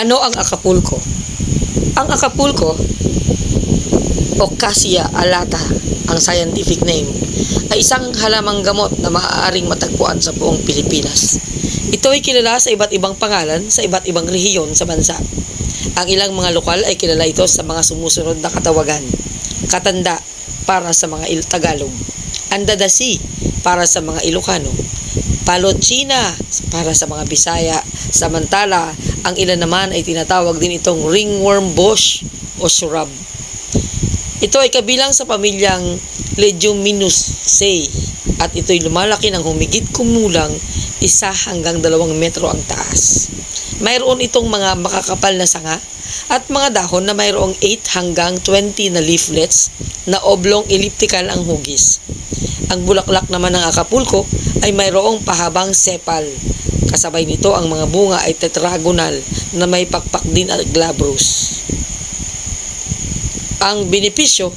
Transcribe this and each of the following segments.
Ano ang Acapulco? Ang Acapulco o Cassia alata ang scientific name ay isang halamang gamot na maaaring matagpuan sa buong Pilipinas. Ito ay kilala sa iba't ibang pangalan sa iba't ibang rehiyon sa bansa. Ang ilang mga lokal ay kilala ito sa mga sumusunod na katawagan. Katanda para sa mga Il Tagalog. Andadasi para sa mga Ilocano. Palochina para sa mga Bisaya. Samantala, ang ilan naman ay tinatawag din itong ringworm bush o shrub. Ito ay kabilang sa pamilyang Leguminosae at ito'y lumalaki ng humigit kumulang isa hanggang dalawang metro ang taas. Mayroon itong mga makakapal na sanga at mga dahon na mayroong 8 hanggang 20 na leaflets na oblong elliptical ang hugis. Ang bulaklak naman ng Acapulco ay mayroong pahabang sepal. Kasabay nito ang mga bunga ay tetragonal na may pakpak din at glabrous. Ang benepisyo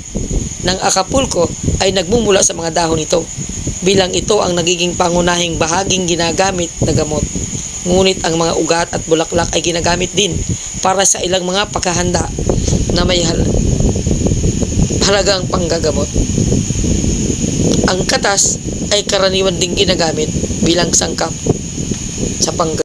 ng Acapulco ay nagmumula sa mga dahon nito bilang ito ang nagiging pangunahing bahaging ginagamit na gamot. Ngunit ang mga ugat at bulaklak ay ginagamit din para sa ilang mga paghahanda na may hal- halagang panggagamot. Ang katas ay karaniwan ding ginagamit bilang sangkap sa pang